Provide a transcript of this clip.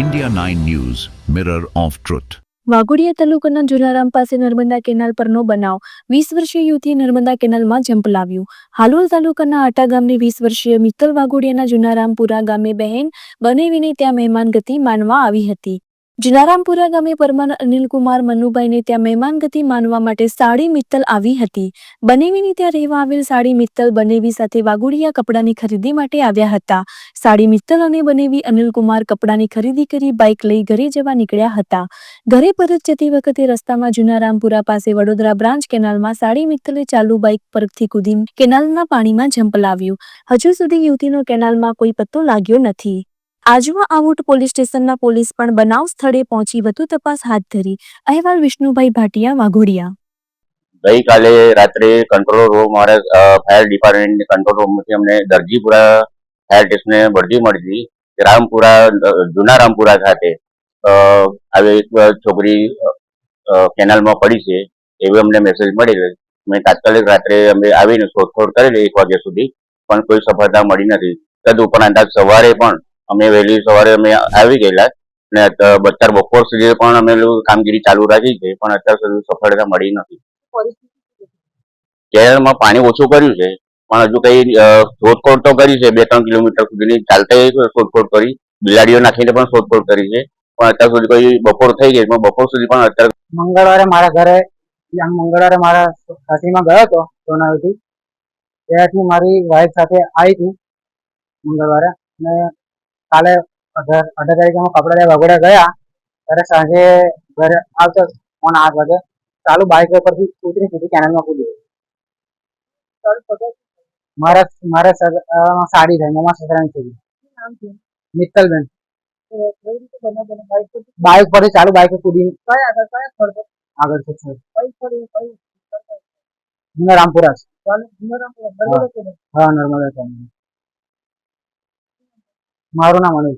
India 9 News, Mirror of Truth. Waghodia તાલુકાના જુનારામ પાસે Narmada canal પરનો બનાવ. વીસ વર્ષીય યુવતીએ નર્મદા કેનાલમાં જંપ લાવ્યું. હાલોલ તાલુકાના આટા ગામની વીસ વર્ષીય મિત્તલ વાઘોડિયાના જુનારામપુરા ગામે બહેન બનેવીને ત્યાં મહેમાનગતિ માનવા આવી હતી. જુનારામપુરા ગામે પરમાન અનિલકુમાર મનુભાઈને ત્યાં મહેમાનગતિ માનવા માટે સાડી મિત્તલ આવી હતી. બનેવીની ત્યાં રહેવા આવેલ સાડી મિત્તલ બનેવી સાથે વાઘોડિયા કપડાની ખરીદી માટે આવ્યા હતા. સાડી મિત્તલ અને બનેવી અનિલકુમાર કપડાની ખરીદી કરી બાઇક લઈ ઘરે જવા નીકળ્યા હતા. ઘરે પરત જતી વખતે રસ્તામાં જુનારામપુરા પાસે વડોદરા બ્રાન્ચ કેનાલમાં સાડી મિત્તલે ચાલુ બાઇક પરથી કૂદી કેનાલના પાણીમાં ઝંપલાવ્યું હજુ સુધી યુવતીનો કેનાલમાં કોઈ પત્તો લાગ્યો નથી. આજવા આઉટ પોલીસ સ્ટેશનના પોલીસ પણ બનાવ સ્થળે પહોંચી વધુ તપાસ હાથ ધરી. અહેવાલ વિષ્ણુભાઈ ભાટિયા, વાઘોડિયા. ગઈકાલે રાત્રે કંટ્રોલ રૂમ મારા ફાયર ડિપાર્ટમેન્ટ કંટ્રોલ રૂમમાંથી અમને દરજીપુરા ફાયર સ્ટેશને બઢતી મળી રામપુરા જૂના રામપુરા ખાતે આવી એક છોકરી કેનાલમાં પડી છે. એવી અમને મેસેજ મળી ગઈ. મેં તાત્કાલિક રાત્રે અમે આવીને શોધખોળ કરેલી એક વાગ્યા સુધી, પણ કોઈ સફળતા મળી નથી. તદ ઉપરાંત સવારે પણ અમે વહેલી સવારે અમે આવી ગયેલા ને અત્યારે બપોર સુધી પણ અમે કામગીરી ચાલુ રાખી છે, પણ અત્યાર સુધી સફળતા મળી નથી. કેરળમાં પાણી ઓછું કર્યું છે, પણ હજુ કઈ શોધખોળ તો કરી છે બે ત્રણ કિલોમીટર સુધીની ચાલતા શોધખોળ કરી, બિલાડીઓ નાખીને પણ શોધખોળ કરી છે, પણ અત્યાર સુધી કોઈ બપોર થઈ ગઈ પણ બપોર સુધી પણ અત્યારે મંગળવારે મારા ઘરે મંગળવારે મારા સાસરીમાં ગયો હતો સોનાવથી ત્યાંથી મારી વાઈફ સાથે આવી હતી મંગળવારે અને કાલે અઢાર અઢાર તારીખે અમે કપડા લેવા વાઘોડિયા ગયા ત્યારે સાંજે ઘરે આવતો ફોન આઠ વાગે. ચાલુ બાઇક ઉપરથી ઉતરી સીધી કેનલમાં કૂદી મારા મારા સાડી થઈ મામા સસરાની છોકરી મિત્તલબેન. બાઇક પરથી ચાલુ બાઇક કૂદી આગળ છે રામપુરા છે. હા નર્મદા મારું નામ અનિલ